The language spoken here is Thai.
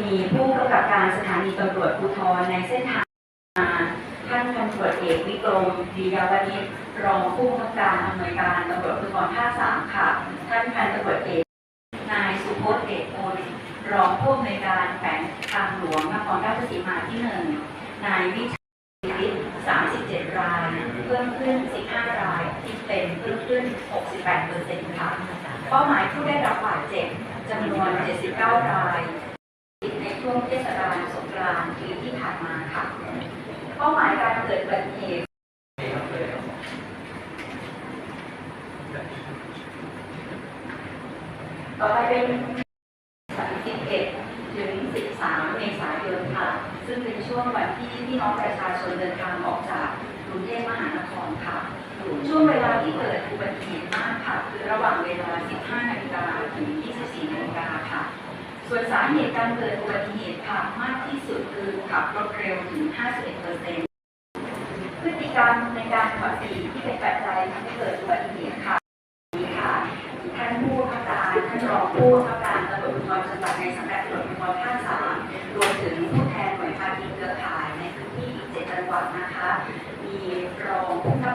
มีผู้กำกับการสถานีตำรวจภูธรในเส้นทางมาท่านพันตำรวจเอกวิกรมดียาวณิชรองผู้กำกับการอำนวยการตำรวจภูธรภาคสามค่ะ ท่านพันตำรวจเอกนายสุพจน์เดชพลรองผู้อำนวยการแขวงทางหลวงนครราชสีมาที่หนึ่งนายวิชัยชีวิต37 ราย เพิ่มขึ้น 15 รายคิดเป็นเพิ่มขึ้น 68เปอร์เซ็นต์ค่ะเป้าหมายผู้ได้รับบาดเจ็บจำนวน 79 ราย ช่วงเทศกาลสงกรานต์ปีที่ผ่านมาค่ะเป้าหมายการเกิดอุบัติเหตุต่อไปเป็น31ถึง 13 เมษายนค่ะ ซึ่งเป็นช่วงวันที่พี่น้องประชาชนเดินทางออกจากกรุงเทพมหานครค่ะช่วงเวลาที่เกิดอุบัติเหตุมากค่ะ คือระหว่างเวลา 15 นาฬิกาถึง 24น ส่วนสาเหตุการเกิดอุบัติเหตุค่ะมากที่สุดคือขับรถเร็วถึง 51%พฤติกรรมในการขับขี่ที่เป็นปัจจัยทำให้เกิดอุบัติเหตุค่ะนี่ค่ะท่านผู้ข้าการท่านรองผู้ข้าการตำรวจภูธรจังหวัดในสังกักตำรวจภูธรภาคสามรวมถึงผู้แทนหน่วยภาคีเครือข่ายในพื้นที่อีก7จังหวัดนะคะ มีรองผู้